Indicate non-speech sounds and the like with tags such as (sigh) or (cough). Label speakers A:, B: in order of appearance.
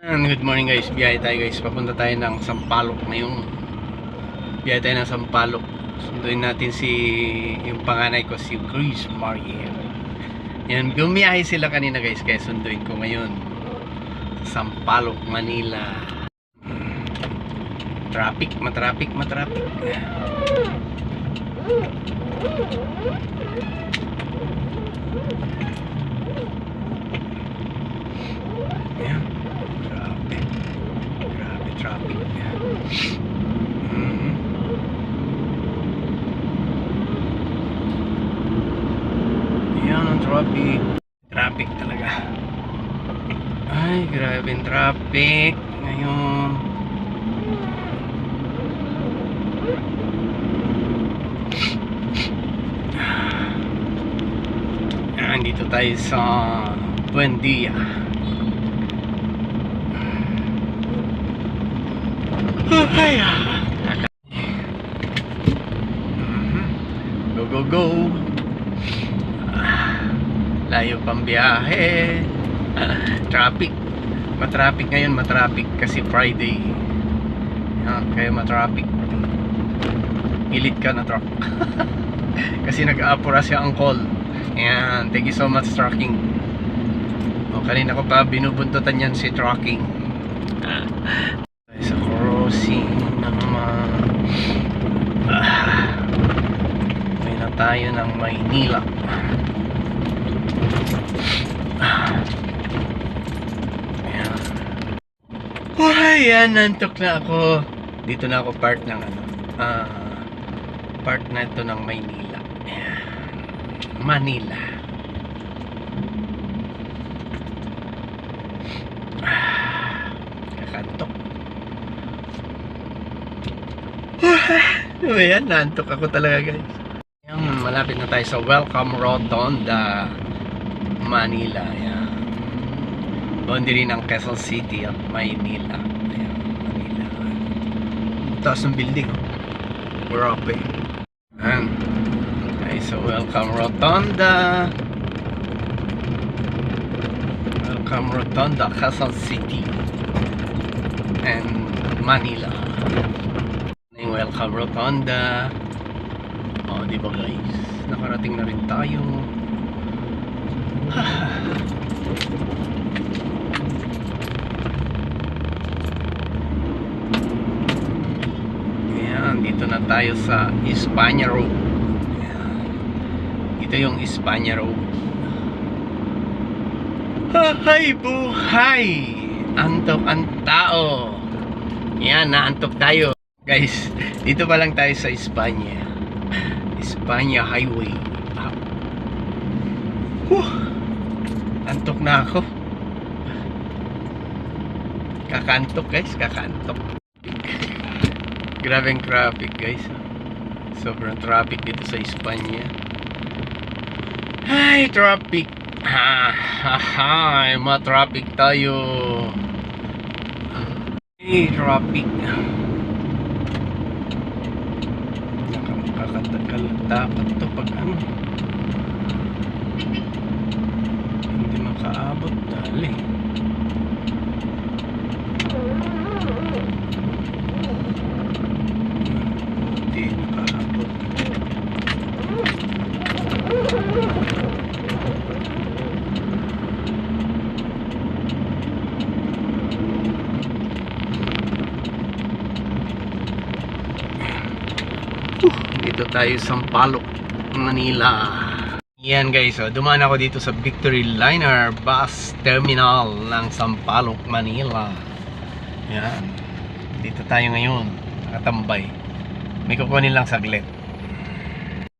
A: And good morning guys, biyahe tayo guys. Papunta tayo ng Sampaloc ngayong biyahe tayo ng Sampaloc. Sunduin natin si yung panganay ko si Chris Mariel. Yan, gumiyahe sila kanina guys, kaya sunduin ko ngayon sa Sampaloc, Manila. Traffic, matraffic, matraffic. Ayan. Grabe. Grabe Mhm. Ayan ang traffic. Traffic talaga. Ay, grabe ang traffic. Ngayon. Ayan, dito tayo sa Buendia. Ay, ah. Go, go, go. Ah, Layo pang biyahe. Ah, Traffic. Matraffic ngayon, matraffic kasi Friday. Yan, kaya matraffic. Ilit ka na truck. (laughs) kasi nag-aapura si Uncle. Ayan, thank you so much trucking. O, kanina ko pa binubuntutan yan si trucking. (laughs) Ah, sa crossing ng mga ah, may na tayo ng Maynila. Ayan. Uy, yan, nantok na ako. Dito na ako part ng ano ah, part na ito ng Maynila. Ayan. Manila. Kakantok. Ayan, nantok ako talaga guys. Malapit na tayo sa Welcome Rotonda, Manila. Ayan. Boundary ng Quezon City at Maynila. Ayan, Manila. Taas ng building. Oh. Grabe. Ayan. Okay, so Welcome Rotonda. Welcome Rotonda, Quezon City. And Manila yung welcome rotonda oh di ba guys? Nakarating na rin tayo. (sighs) Ayan, dito na tayo sa Espanya Road. Ito yung Espanya Road. Hay buhay! Antok ang tao. Yan, naantok tayo. Guys, dito pa lang tayo sa Espanya. Espanya Highway. Ah. Whew. Antok na ako. Kakantok guys, kakantok. Grabing traffic guys. Sobrang traffic dito sa Espanya. Ay, traffic. Ha, ha, ha, ma-traffic tayo. Hey, traffic. Nakakatagal dapat to pag ano. Hindi makaabot dali. Hindi makaabot. Dito tayo sa Sampaloc, Manila. Yan guys, oh, dumaan ako dito sa Victory Liner Bus Terminal ng Sampaloc, Manila. Yan. Dito tayo ngayon, nakatambay. May kukunin lang saglit.